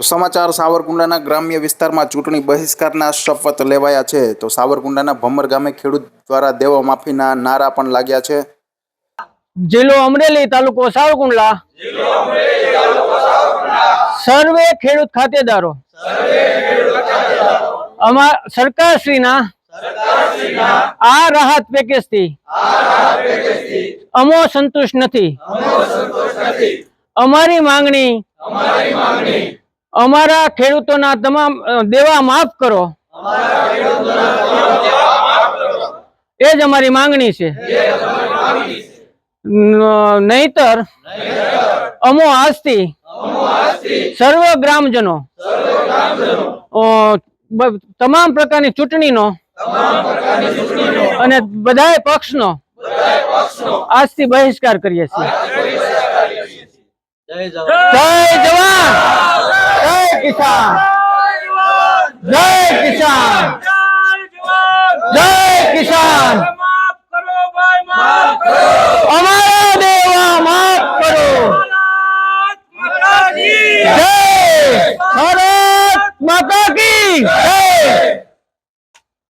તો સમાચાર સાવરકુંડલાના ગ્રામ્ય વિસ્તારમાં ચૂંટણી બહિષ્કારના શપથ લેવાયા છે. તો સાવરકુંડલાના ભમર ગામે ખેડૂત દ્વારા દેવા માફીના નારા પણ લાગ્યા છે. જિલ્લો અમરેલી તાલુકો સાવરકુંડલા. સર્વે ખેડૂત ખાતેદારો. અમાર સરકારશ્રીના આ રાહત પેકેજથી અમો સંતુષ્ટ નથી. અમારી માંગણી અમારા ખેડૂતોના તમામ દેવા માફ કરો. એ જ અમારી માંગણી છે. નહીતર અમો આજથી સર્વ ગ્રામજનો તમામ પ્રકારની ચૂંટણીનો અને બધાય પક્ષનો આજથી બહિષ્કાર કરીએ છીએ. જય જવાન. કિસાન. જય કિસાન. જય કિસાન. અમારા દેવા માફ કરો. જય ભારત માતા કી જય.